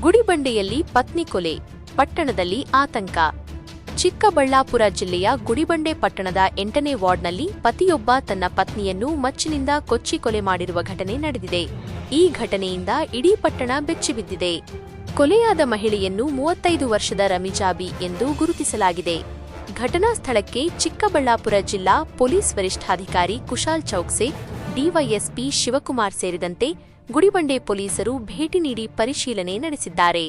ಗುಡಿಬಂಡೆಯಲ್ಲಿ ಪತ್ನಿ ಕೊಲೆ, ಪಟ್ಟಣದಲ್ಲಿ ಆತಂಕ. ಚಿಕ್ಕಬಳ್ಳಾಪುರ ಜಿಲ್ಲೆಯ ಗುಡಿಬಂಡೆ ಪಟ್ಟಣದ ಎಂಟನೇ ವಾರ್ಡ್ನಲ್ಲಿ ಪತಿಯೊಬ್ಬ ತನ್ನ ಪತ್ನಿಯನ್ನು ಮಚ್ಚಿನಿಂದ ಕೊಚ್ಚಿ ಕೊಲೆ ಮಾಡಿರುವ ಘಟನೆ ನಡೆದಿದೆ. ಈ ಘಟನೆಯಿಂದ ಇಡೀ ಪಟ್ಟಣ ಬೆಚ್ಚಿಬಿದ್ದಿದೆ ಕೊಲೆಯಾದ ಮಹಿಳೆಯನ್ನು ಮೂವತ್ತೈದು ವರ್ಷದ ರಮಿಜಾಬಿ ಎಂದು ಗುರುತಿಸಲಾಗಿದೆ. ಘಟನಾ ಸ್ಥಳಕ್ಕೆ ಚಿಕ್ಕಬಳ್ಳಾಪುರ ಜಿಲ್ಲಾ ಪೊಲೀಸ್ ವರಿಷ್ಠಾಧಿಕಾರಿ ಕುಶಾಲ್ ಚೌಕ್ಸೆ ಡಿವೈಎಸ್ಪಿ ಶಿವಕುಮಾರ್ ಸೇರಿದಂತೆ ಗುಡಿಬಂಡೆ ಪೊಲೀಸರು ಭೇಟಿ ನೀಡಿ ಪರಿಶೀಲನೆ ನಡೆಸಿದ್ದಾರೆ.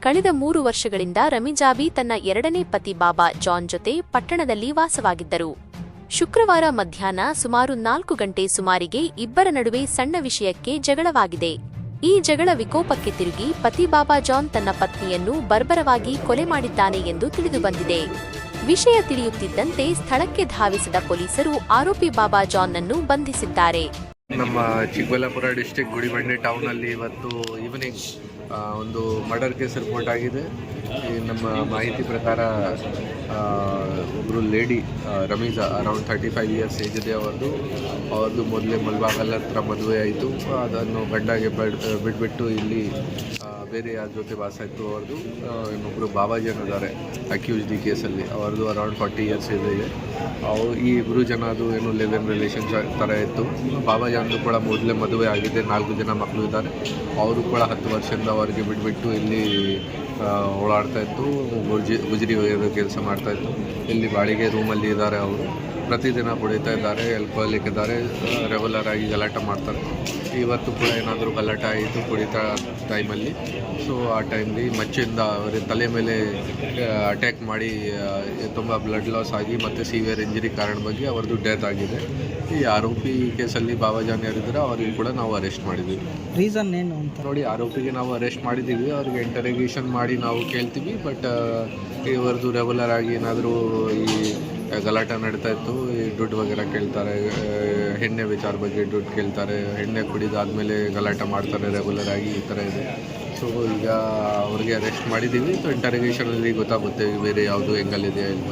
ಕಳೆದ ಮೂರು ವರ್ಷಗಳಿಂದ ರಮಿಜಾಬಿ ತನ್ನ ಎರಡನೇ ಪತಿ ಬಾಬಾ ಜಾನ್ ಜೊತೆ ಪಟ್ಟಣದಲ್ಲಿ ವಾಸವಾಗಿದ್ದರು. ಶುಕ್ರವಾರ ಮಧ್ಯಾಹ್ನ ಸುಮಾರು ನಾಲ್ಕು ಗಂಟೆ ಸುಮಾರಿಗೆ ಇಬ್ಬರ ನಡುವೆ ಸಣ್ಣ ವಿಷಯಕ್ಕೆ ಜಗಳವಾಗಿದೆ. ಈ ಜಗಳ ವಿಕೋಪಕ್ಕೆ ತಿರುಗಿ ಪತಿ ಬಾಬಾ ಜಾನ್ ತನ್ನ ಪತ್ನಿಯನ್ನು ಬರ್ಬರವಾಗಿ ಕೊಲೆ ಮಾಡಿದ್ದಾನೆ ಎಂದು ತಿಳಿದುಬಂದಿದೆ ವಿಷಯ ತಿಳಿಯುತ್ತಿದ್ದಂತೆ ಸ್ಥಳಕ್ಕೆ ಧಾವಿಸಿದ ಪೊಲೀಸರು ಆರೋಪಿ ಬಾಬಾ ಜಾನ್ ಅನ್ನು ಬಂಧಿಸಿದ್ದಾರೆ. ನಮ್ಮ ಚಿಕ್ಕಬಳ್ಳಾಪುರ ಡಿಸ್ಟಿಕ್ ಗುಡಿಬಂಡೆ ಟೌನಲ್ಲಿ ಇವತ್ತು ಈವ್ನಿಂಗ್ ಒಂದು ಮರ್ಡರ್ ಕೇಸ್ ರಿಪೋರ್ಟ್ ಆಗಿದೆ. ಈ ನಮ್ಮ ಮಾಹಿತಿ ಪ್ರಕಾರ ಒಬ್ಬರು lady Rameeza around thirty five years age ಇದೆ ಅವ್ರದ್ದು ಅವ್ರದ್ದು ಮೊದಲೇ ಮಲ್ಬಾಗಲ್ ಹತ್ರ ಮದುವೆ ಆಯಿತು ಅದನ್ನು ಗಂಡಾಗೆ ಬಿಡ್ಬಿಟ್ಟು ಇಲ್ಲಿ ಬೇರೆ ಯಾರ ಜೊತೆ ವಾಸ ಇತ್ತು ಅವ್ರದ್ದು? ಇನ್ನೊಬ್ಬರು ಬಾಬಾಜಿ ಇದ್ದಾರೆ ಅಕ್ಯೂಸ್ಡ್ ಡಿ ಕೇಸಲ್ಲಿ. ಅವ್ರದ್ದು ಅರೌಂಡ್ ಫಾರ್ಟಿ ಇಯರ್ಸ್ ಇದೆ. ಅವು ಈ ಇಬ್ಬರು ಜನ ಅದು ಏನು ಲಿವ್ ರಿಲೇಷನ್ ಥರ ಇತ್ತು. ಬಾಬಾಜಾನ್ದು ಕೂಡ ಮೊದಲೇ ಮದುವೆ ಆಗಿದೆ, ನಾಲ್ಕು ಜನ ಮಕ್ಕಳು ಇದ್ದಾರೆ. ಅವರು ಕೂಡ ಹತ್ತು ವರ್ಷದಿಂದ ಅವರಿಗೆ ಬಿಟ್ಬಿಟ್ಟು ಇಲ್ಲಿ ಓಡಾಡ್ತಾ ಇತ್ತು. ಗುಜರಿ ಕೆಲಸ ಮಾಡ್ತಾ ಇತ್ತು. ಇಲ್ಲಿ ಬಾಡಿಗೆ ರೂಮಲ್ಲಿ ಇದ್ದಾರೆ ಅವರು. ಪ್ರತಿದಿನ ಕುಡಿತಾ ಇದ್ದಾರೆ ಎಲ್ಪ್ ಇದ್ದಾರೆ ರೆಗ್ಯುಲರ್ ಆಗಿ ಗಲಾಟೆ ಮಾಡ್ತಾರೆ. ಇವತ್ತು ಕೂಡ ಏನಾದರೂ ಗಲಾಟೆ ಆಯಿತು ಕುಡಿತಾ ಟೈಮಲ್ಲಿ ಸೊ ಆ ಟೈಮಲ್ಲಿ ಮಚ್ಚಿಂದ ಅವರ ತಲೆ ಮೇಲೆ ಅಟ್ಯಾಕ್ ಮಾಡಿ ತುಂಬ ಬ್ಲಡ್ ಲಾಸ್ ಆಗಿ ಮತ್ತು ಸಿವಿಯರ್ ಇಂಜುರಿ ಕಾರಣ ಬಗ್ಗೆ ಅವ್ರದ್ದು ಡೆತ್ ಆಗಿದೆ. ಈ ಆರೋಪಿ ಕೇಸಲ್ಲಿ ಬಾಬಾಜಾನ್ ಯಾರಿದ್ದಾರೆ ಅವ್ರಿಗೆ ಕೂಡ ನಾವು ಅರೆಸ್ಟ್ ಮಾಡಿದ್ದೀವಿ. ರೀಸನ್ ಏನು ಅಂತ? ನೋಡಿ ಆರೋಪಿಗೆ ನಾವು ಅರೆಸ್ಟ್ ಮಾಡಿದ್ದೀವಿ. ಅವ್ರಿಗೆ ಇಂಟರೋಗೇಷನ್ ಮಾಡಿ ನಾವು ಕೇಳ್ತೀವಿ. ಬಟ್ ಇವ್ರದ್ದು ರೆಗ್ಯುಲರ್ ಆಗಿ ಏನಾದರೂ ಈ ಗಲಾಟೆ ನಡೀತಾ ಇತ್ತು, ಈ ದುಡ್ಡು ವಗೇರ ಕೇಳ್ತಾರೆ ಎಣ್ಣೆ ವಿಚಾರ ಬಗ್ಗೆ ದುಡ್ಡು ಕೇಳ್ತಾರೆ, ಎಣ್ಣೆ ಕುಡಿದಾದ್ಮೇಲೆ ಗಲಾಟೆ ಮಾಡ್ತಾರೆ ರೆಗ್ಯುಲರ್ ಆಗಿ, ಈ ಥರ ಇದೆ. ಸೊ ಈಗ ಅವ್ರಿಗೆ ಅರೆಸ್ಟ್ ಮಾಡಿದ್ದೀವಿ. ಸೊ ಇಂಟರಿಗೇಷನಲ್ಲಿ ಗೊತ್ತಾಗುತ್ತೆ, ಬೇರೆ ಯಾವುದು ಹೆಂಗಲ್ಲಿದೆ ಅಂತ